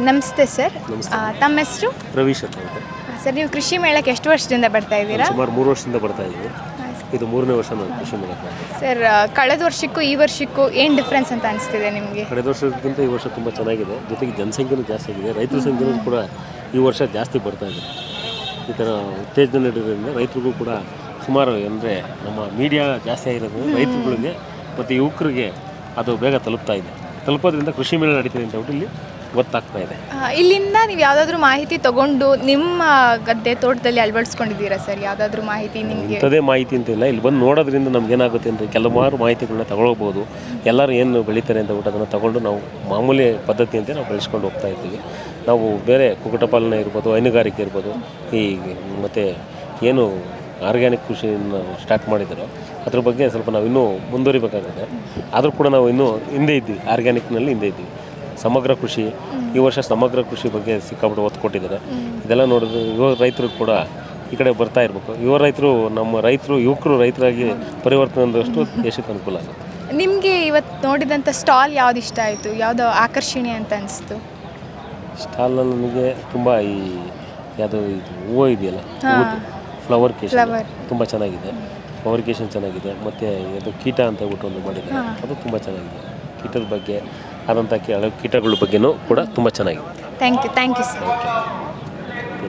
ನಮಸ್ತೆ ಸರ್. ನಮಸ್ತೆ. ತಮ್ಮ ಹೆಸರು? ರವೀಶ್ ಅಂತ ಇದೆ. ಸರ್ ನೀವು ಕೃಷಿ ಮೇಳಕ್ಕೆ ಎಷ್ಟು ವರ್ಷದಿಂದ ಬರ್ತಾ ಇದ್ದೀರಾ? ಸುಮಾರು ಮೂರು ವರ್ಷದಿಂದ ಬರ್ತಾ ಇದ್ದೀವಿ ಇದು ಮೂರನೇ ವರ್ಷ ನಾನು ಕೃಷಿ ಮೇಳಕ್ಕೆ ಸರ್ ಆ, ಕಳೆದ ವರ್ಷಕ್ಕೂ ಈ ವರ್ಷಕ್ಕೂ ಏನು ಡಿಫ್ರೆನ್ಸ್ ಅಂತ ಅನಿಸ್ತಿದೆ ನಿಮಗೆ? ಕಳೆದ ವರ್ಷಕ್ಕಿಂತ ಈ ವರ್ಷ ತುಂಬ ಚೆನ್ನಾಗಿದೆ. ಜೊತೆಗೆ ಜನಸಂಖ್ಯೆನೂ ಜಾಸ್ತಿ ಆಗಿದೆ. ರೈತರ ಸಂಖ್ಯೆನೂ ಕೂಡ ಈ ವರ್ಷ ಜಾಸ್ತಿ ಬರ್ತಾ ಇದೆ. ಈ ಥರ ಉತ್ತೇಜನ ನೀಡೋದ್ರಿಂದ ರೈತರಿಗೂ ಕೂಡ ಸುಮಾರು ಅಂದರೆ ನಮ್ಮ ಮೀಡಿಯಾ ಜಾಸ್ತಿ ಆಗಿರೋದ್ರಿಂದ ರೈತರುಗಳಿಗೆ ಮತ್ತು ಯುವಕರಿಗೆ ಅದು ಬೇಗ ತಲುಪ್ತಾ ಇದೆ. ತಲುಪೋದ್ರಿಂದ ಕೃಷಿ ಮೇಳ ನಡೀತಿದೆ ಅಂತ ಹೇಳ್ಬಿಟ್ಟು ಇಲ್ಲಿ ಗೊತ್ತಾಗ್ತಾ ಇದೆ. ಇಲ್ಲಿಂದ ನೀವು ಯಾವುದಾದ್ರೂ ಮಾಹಿತಿ ತಗೊಂಡು ನಿಮ್ಮ ಗದ್ದೆ ತೋಟದಲ್ಲಿ ಅಳವಡಿಸ್ಕೊಂಡಿದ್ದೀರಾ ಸರ್? ಯಾವುದಾದ್ರೂ ಮಾಹಿತಿ ನಿಮಗೆ? ಇಂಥದೇ ಮಾಹಿತಿ ಅಂತ ಇಲ್ಲ. ಇಲ್ಲಿ ಬಂದು ನೋಡೋದ್ರಿಂದ ನಮ್ಗೆ ಏನಾಗುತ್ತೆ ಅಂದರೆ ಕೆಲವಾರು ಮಾಹಿತಿಗಳನ್ನ ತಗೊಳ್ಬೋದು. ಎಲ್ಲರೂ ಏನು ಬೆಳೀತಾರೆ ಅಂತ ಬಿಟ್ಟು ಅದನ್ನು ತಗೊಂಡು ನಾವು ಮಾಮೂಲಿ ಪದ್ಧತಿಯಂತೆ ನಾವು ಬೆಳೆಸ್ಕೊಂಡು ಹೋಗ್ತಾ ಇದ್ದೀವಿ ನಾವು ಬೇರೆ ಕುಕ್ಕಟಪಾಲನೆ ಇರ್ಬೋದು ಹೈನುಗಾರಿಕೆ ಇರ್ಬೋದು ಈ ಮತ್ತು ಏನು ಆರ್ಗ್ಯಾನಿಕ್ ಕೃಷಿಯನ್ನು ಸ್ಟಾರ್ಟ್ ಮಾಡಿದರು ಅದ್ರ ಬಗ್ಗೆ ಸ್ವಲ್ಪ ನಾವು ಇನ್ನೂ ಮುಂದುವರಿಬೇಕಾಗುತ್ತೆ. ಆದರೂ ಕೂಡ ನಾವು ಇನ್ನೂ ಹಿಂದೆ ಇದ್ದೀವಿ ಆರ್ಗ್ಯಾನಿಕ್ನಲ್ಲಿ ಹಿಂದೆ ಇದ್ದೀವಿ. ಸಮಗ್ರ ಕೃಷಿ ಈ ವರ್ಷ ಸಮಗ್ರ ಕೃಷಿ ಬಗ್ಗೆ ಸಿಕ್ಕಾಪಟ್ಟು ಒತ್ತು ಕೊಟ್ಟಿದ್ದಾರೆ. ಇದೆಲ್ಲ ನೋಡಿದ್ರೆ ಯುವ ರೈತರು ಕೂಡ ಈ ಕಡೆ ಬರ್ತಾ ಇರಬೇಕು. ಯುವ ರೈತರು ನಮ್ಮ ರೈತರು ಯುವಕರು ರೈತರಾಗಿ ಪರಿವರ್ತನೆ ಅಂದಷ್ಟು ದೇಶಕ್ಕೆ ಅನುಕೂಲ ಆಗುತ್ತೆ. ನಿಮಗೆ ಇವತ್ತು ನೋಡಿದಂಥ ಸ್ಟಾಲ್ ಯಾವ್ದು ಇಷ್ಟ ಆಯಿತು? ಯಾವುದು ಆಕರ್ಷಣೀಯ ಅಂತ ಅನಿಸ್ತು? ಸ್ಟಾಲಲ್ಲಿ ನನಗೆ ತುಂಬ ಈ ಯಾವುದು ಇದು ಹೂವು ಇದೆಯಲ್ಲ? ಫ್ಲವರ್ ಕೇಶನ್ Flower. ತುಂಬ ಚೆನ್ನಾಗಿದೆ. ಫ್ಲವರ್ ಕೇಶನ್ ಚೆನ್ನಾಗಿದೆ. ಮತ್ತು ಇದು ಕೀಟ ಅಂತ ಹೇಳ್ಬಿಟ್ಟು ಒಂದು ಮಾಡಿದ್ದಾರೆ. ಅದು ತುಂಬ ಚೆನ್ನಾಗಿದೆ. ಕೀಟದ ಬಗ್ಗೆ ಆದಂಥ ಕೀಟಗಳ ಬಗ್ಗೆನೂ ಕೂಡ ತುಂಬ ಚೆನ್ನಾಗಿದೆ. Thank you thank you sir okay